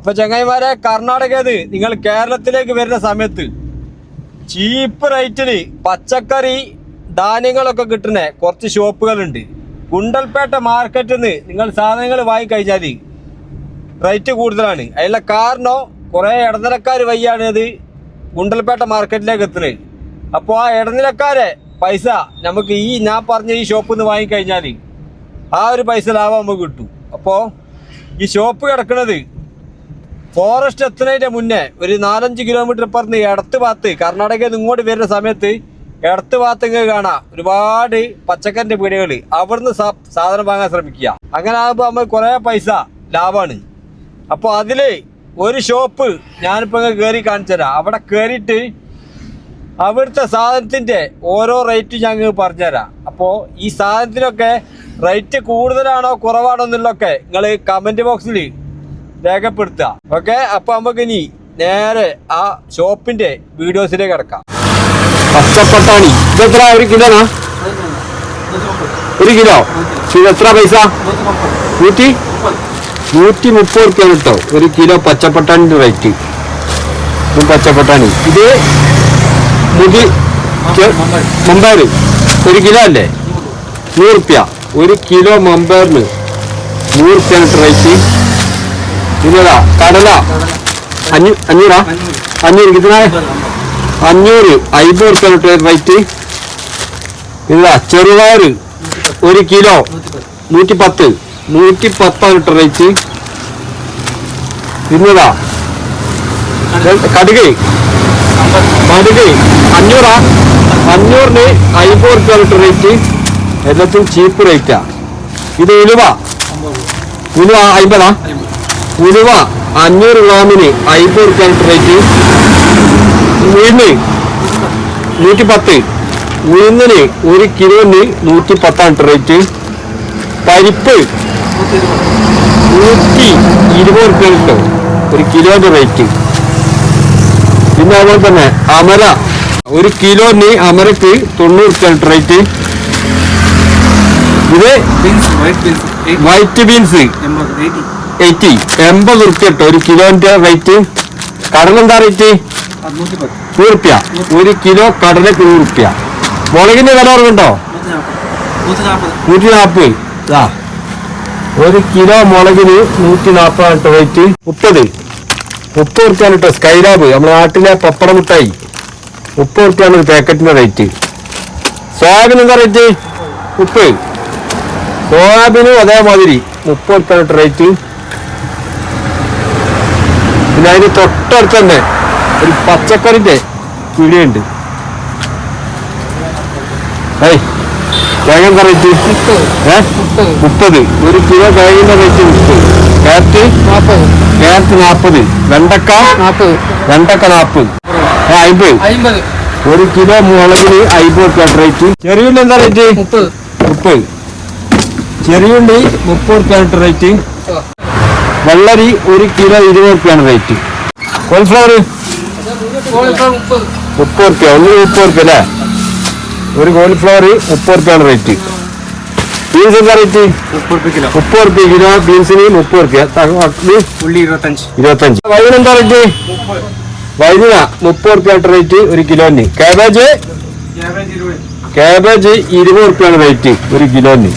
അപ്പൊ ചങ്ങായിമാരെ കർണാടകന്ന് നിങ്ങൾ കേരളത്തിലേക്ക് വരുന്ന സമയത്ത് ചീപ്പ് റേറ്റിന് പച്ചക്കറി ധാന്യങ്ങളൊക്കെ കിട്ടുന്ന കുറച്ച് ഷോപ്പുകളുണ്ട്. ഗുണ്ടൽപേട്ട മാർക്കറ്റിൽ നിന്ന് നിങ്ങൾ സാധനങ്ങൾ വാങ്ങിക്കഴിഞ്ഞാൽ റേറ്റ് കൂടുതലാണ്. അതിലെ കാരണം കുറേ ഇടനിലക്കാർ വഴിയാണ് അത് ഗുണ്ടൽപേട്ട മാർക്കറ്റിലേക്ക് എത്തുന്നത്. അപ്പോൾ ആ ഇടനിലക്കാരെ പൈസ നമുക്ക് ഈ ഞാൻ പറഞ്ഞ ഈ ഷോപ്പിൽ നിന്ന് വാങ്ങിക്കഴിഞ്ഞാൽ ആ ഒരു പൈസ ലാഭം നമുക്ക് കിട്ടും. അപ്പോൾ ഈ ഷോപ്പ് കിടക്കുന്നത് ഫോറസ്റ്റ് എത്തുന്നതിന്റെ മുന്നേ ഒരു നാലഞ്ച് കിലോമീറ്റർ പറഞ്ഞ് ഇടത്ത് ഭാഗത്ത് കർണാടകയിൽ നിന്ന് ഇങ്ങോട്ട് വരുന്ന സമയത്ത് ഇടത്ത് ഭാഗത്ത് കാണാം ഒരുപാട് പച്ചക്കറിന്റെ പീടികൾ അവിടുന്ന് സാധനം വാങ്ങാൻ ശ്രമിക്കുക. അങ്ങനെ ആകുമ്പോൾ നമ്മൾ കുറേ പൈസ ലാഭമാണ് അപ്പോൾ അതിൽ ഒരു ഷോപ്പ് ഞാനിപ്പോൾ ഇങ്ങനെ കയറി കാണിച്ചു തരാം. അവിടെ കയറിയിട്ട് അവിടുത്തെ സാധനത്തിന്റെ ഓരോ റേറ്റ് ഞാൻ നിങ്ങൾക്ക് പറഞ്ഞുതരാം അപ്പോൾ ഈ സാധനത്തിനൊക്കെ റേറ്റ് കൂടുതലാണോ കുറവാണോ എന്നുള്ളതൊക്കെ നിങ്ങൾ കമന്റ് ബോക്സിൽ രേഖപ്പെടുത്തുക. ഓക്കെ അപ്പൊ നമുക്ക് ഇനി നേരെ ആ ഷോപ്പിന്റെ വീഡിയോസിലേക്ക് കിടക്കാം. പച്ചപ്പട്ടാണി ഇതെത്ര? ഒരു കിലോനാ ഒരു കിലോ? ഇത് എത്ര പൈസ? നൂറ്റി? നൂറ്റി മുപ്പത് റുപ്യ കിട്ടോ ഒരു കിലോ പച്ചപ്പട്ടാണിന്റെ റേറ്റ് പച്ചപ്പട്ടാണി. ഇത് മുതി മമ്പയർ ഒരു കിലോ അല്ലേ? നൂറ് റുപ്യ. ഒരു കിലോ മമ്പയറിന് നൂറ് റുപ്യാണ് റേറ്റ് ഇല്ലടാ കടല. അഞ്ഞൂ അഞ്ഞൂറാ? അഞ്ഞൂറ് ഇതിനാ അഞ്ഞൂറ് അയ്പത് റേറ്റ് ഇല്ല ചെറുപയർ ഒരു കിലോ നൂറ്റി പത്ത് നൂറ്റി പത്താണ് കേട്ടോ റേറ്റ് ഇന്നതാ കടുക്. കടുക്. അഞ്ഞൂറാ. അഞ്ഞൂറിന് അയ്പത് റുപ്യ കേട്ടോ റേറ്റ് എല്ലാത്തിനും ചീപ്പ് റേറ്റാ ഇത് ഉലുവ. ഉലുവ അയ്പതാ ഉലുവ അഞ്ഞൂറ് ഗ്രാമിന് അയ്പത് റുപ്യ മീനിന് റേറ്റ് ഉഴുന്ന് നൂറ്റി പത്ത് ഉഴുന്നിന് ഒരു കിലോന് നൂറ്റി പത്താണ് റേറ്റ് പരിപ്പ് നൂറ്റി ഇരുപത് റുപ്യ കിട്ടും ഒരു കിലോന്റെ റേറ്റ് പിന്നെ അതുപോലെ തന്നെ അമര ഒരു കിലോന് അമരക്ക് തൊണ്ണൂറ് റുപ്യ റേറ്റ് ഇത് ബീൻസ് വൈറ്റ് ബീൻസ് എയ്റ്റ്. എൺപത് റുപ്യ കേട്ടോ ഒരു കിലോന്റെ റേറ്റ് കടല എന്താ റേറ്റ് നൂറ് റുപ്യ. ഒരു കിലോ കടലക്ക് നൂറ് റുപ്യ. മുളകിന്റെ വില കുറവുണ്ടോ നൂറ്റി നാൽപ്പത് ഒരു കിലോ മുളകിന് നൂറ്റി നാൽപ്പതാണ് കേട്ടോ റേറ്റ് മുപ്പത്. മുപ്പത് റുപ്യാണ് കേട്ടോ സ്കൈലാബ് നമ്മുടെ നാട്ടിലെ പപ്പട മുട്ടായി. മുപ്പത് റുപ്യാണ് പാക്കറ്റിന്റെ റേറ്റ് സോയാബിൻ എന്താ റേറ്റ് മുപ്പത്. സോയാബിനും അതേമാതിരി മുപ്പത് റുപ്യാണ് റേറ്റ് പിന്നെ അതിന് തൊട്ടടുത്ത് തന്നെ ഒരു പച്ചക്കറിന്റെ പിടിയുണ്ട്. ഏയ് റേറ്റ് മുപ്പത്. ഒരു കിലോ കിഴങ്ങിന്റെ റേറ്റ് മുപ്പത്. ക്യാരറ്റ്? നാൽപ്പത് ക്യാരറ്റ് നാൽപ്പത് വെണ്ടക്ക? നാൽപ്പത് വെണ്ടക്ക നാൽപ്പത് അയിമ്പത്. അമ്പത് അമ്പത് ഒരു കിലോ മുളകിന് അമ്പത് റേറ്റ് ചെറിയുള്ളി എന്താ റേറ്റ് മുപ്പത്. മുപ്പത്. ചെറിയുള്ളി മുപ്പത് റേറ്റ് വെള്ളരി ഒരു കിലോ ഇരുപത് റുപ്യാണ് റേറ്റ് കോളിഫ്ലവർ മുപ്പത് റുപ്യ ഒന്ന് മുപ്പത് റുപ്യ അല്ലേ? ഒരു കോളിഫ്ലവർ മുപ്പത് റുപ്യാണ് റേറ്റ് ബീൻസ് എന്താ റേറ്റ് മുപ്പത് റുപ്യ കിലോ. ബീൻസിന് മുപ്പത് റുപ്യ. ഉള്ളി ഇരുപത്തഞ്ച്. ഇരുപത്തഞ്ച്. വൈദ്യുതി എന്താ റേറ്റ് വൈദ്യുത മുപ്പത് റുപ്യ റേറ്റ് ഒരു കിലോന്. കാബേജ് കാബേജ് ഇരുപത്. റുപ്യാണ് റേറ്റ് ഒരു കിലോന്.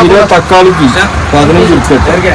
കിലോ തക്കാളിക്ക് പതിനഞ്ച് റുപ്യ.